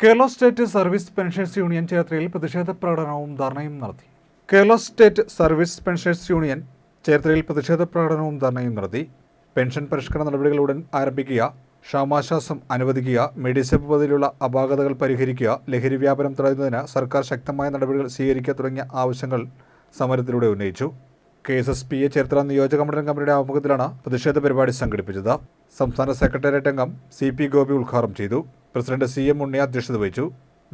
Kerala state service pensions union ചേർത്തലയിൽ പ്രതിഷേധ പ്രകടനവും ധർണയും നടത്തി. Kerala state service pensions union ചേർത്തലയിൽ പ്രതിഷേധ പ്രകടനവും ധർണയും നടത്തി. പെൻഷൻ പരിഷ്കരണ നടപടികൾ ഉടൻ ആരംഭിക്കുക ക്ഷാമാശ്വാസം അനുവദിക്കുക മെഡിസെപ്പ് പദ്ധതിയിലുള്ള അപാകതകൾ പരിഹരിക്കുക ലഹരി വ്യാപനം തടയുന്നതിന് സർക്കാർ ശക്തമായ നടപടികൾ സ്വീകരിക്കുക തുടങ്ങിയ ആവശ്യങ്ങൾ സമരത്തിലൂടെ ഉന്നയിച്ചു. K S S P A Cherthala നിയോജക മണ്ഡലം കമ്മിറ്റിയുടെ ആഭിമുഖ്യത്തിലാണ് പ്രതിഷേധ പരിപാടി സംഘടിപ്പിച്ചത്. സംസ്ഥാന സെക്രട്ടേറിയറ്റ് അംഗം സി പി ഗോപി ഉദ്ഘാടനം ചെയ്തു. പ്രസിഡന്റ് സി എം ഉണ്ണി അധ്യക്ഷത വഹിച്ചു.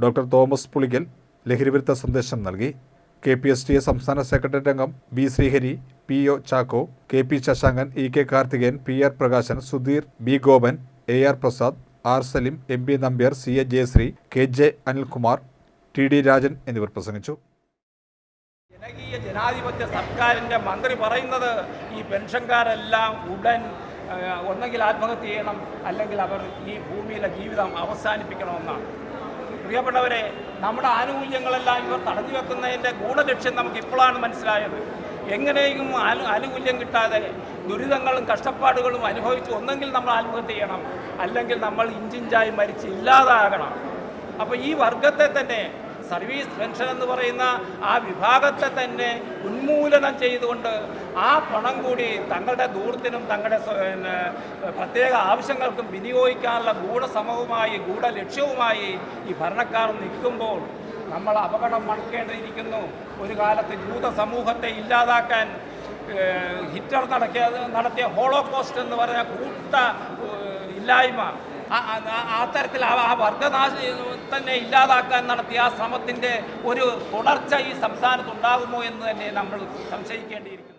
ഡോക്ടർ തോമസ് പുളിക്കൽ ലഹരിവിരുദ്ധ സന്ദേശം നൽകി. K P S T A സംസ്ഥാന സെക്രട്ടറി രംഗം B Sreehari P O Chacko K P Sasankan E K Karthikeyan P R Prakashan Sudheer B Gopan A R Prasad R Salim M P Nambiar C A Jayasree K J Anilkumar T D Rajan എന്നിവർ പ്രസംഗിച്ചു. ജനാധിപത്യ സർക്കാരിന്റെ മന്ത്രി പറയുന്നത് ഈ പെൻഷൻകാരെല്ലാം ഉടൻ ഒന്നെങ്കിൽ ആത്മഹത്യ ചെയ്യണം അല്ലെങ്കിൽ അവർ ഈ ഭൂമിയിലെ ജീവിതം അവസാനിപ്പിക്കണമെന്നാണ്. പ്രിയപ്പെട്ടവരെ നമ്മുടെ ആനുകൂല്യങ്ങളെല്ലാം ഇവർ തടഞ്ഞു വെക്കുന്നതിന്റെ ഗൂഢലക്ഷ്യം നമുക്ക് ഇപ്പോഴാണ് മനസ്സിലായത്. എങ്ങനെയും ആനു ആനുകൂല്യം കിട്ടാതെ ദുരിതങ്ങളും കഷ്ടപ്പാടുകളും അനുഭവിച്ച് ഒന്നെങ്കിൽ നമ്മൾ ആത്മഹത്യ ചെയ്യണം അല്ലെങ്കിൽ നമ്മൾ ഇഞ്ചിഞ്ചായി മരിച്ച് ഇല്ലാതാകണം. അപ്പോൾ ഈ വർഗത്തെ തന്നെ സർവീസ് പെൻഷൻ എന്ന് പറയുന്ന ആ വിഭാഗത്തെ തന്നെ ഉന്മൂലനം ചെയ്തുകൊണ്ട് ആ പണം കൂടി തങ്ങളുടെ ദൂരത്തിനും തങ്ങളുടെ പ്രത്യേക ആവശ്യങ്ങൾക്കും വിനിയോഗിക്കാനുള്ള ഗൂഢസമവുമായി ഗൂഢലക്ഷ്യവുമായി ഈ ഭരണക്കാർ നിൽക്കുമ്പോൾ നമ്മൾ അപകടം മണക്കേണ്ടിയിരിക്കുന്നു ഒരു കാലത്ത് ജൂത സമൂഹത്തെ ഇല്ലാതാക്കാൻ ഹിറ്റർ നടത്തിയ നടത്തിയ ഹോളോകോസ്റ്റ് എന്ന് പറഞ്ഞ കൂട്ട ഇല്ലായ്മ ആ- തരത്തിൽ ആ വർഗനാശ തന്നെ ഇല്ലാതാക്കാൻ നടത്തിയ ആ ശ്രമത്തിന്റെ ഒരു തുടർച്ച ഈ സംസ്ഥാനത്ത് ഉണ്ടാകുമോ എന്ന് തന്നെ നമ്മൾ സംശയിക്കേണ്ടിയിരിക്കുന്നു.